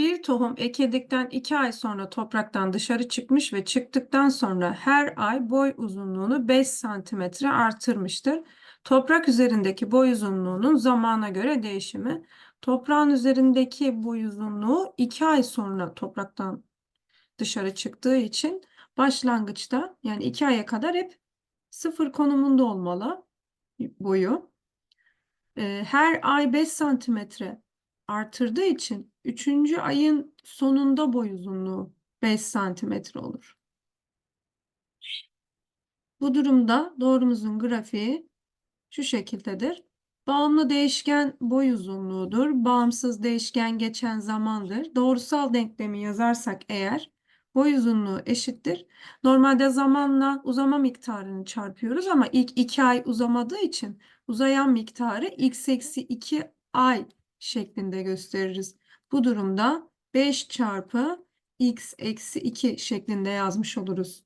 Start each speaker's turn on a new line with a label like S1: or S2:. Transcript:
S1: Bir tohum ekildikten iki ay sonra topraktan dışarı çıkmış ve çıktıktan sonra her ay boy uzunluğunu 5 santimetre artırmıştır. Toprak üzerindeki boy uzunluğunun zamana göre değişimi. Toprağın üzerindeki boy uzunluğu iki ay sonra topraktan dışarı çıktığı için başlangıçta yani iki aya kadar hep sıfır konumunda olmalı boyu. Her ay 5 santimetre artırdığı için 3. ayın sonunda boy uzunluğu 5 santimetre olur. Bu durumda doğrumuzun grafiği şu şekildedir. Bağımlı değişken boy uzunluğudur. Bağımsız değişken geçen zamandır. Doğrusal denklemi yazarsak eğer boy uzunluğu eşittir. Normalde zamanla uzama miktarını çarpıyoruz ama ilk 2 ay uzamadığı için uzayan miktarı x eksi 2 ay şeklinde gösteririz. Bu durumda 5 çarpı x eksi 2 şeklinde yazmış oluruz.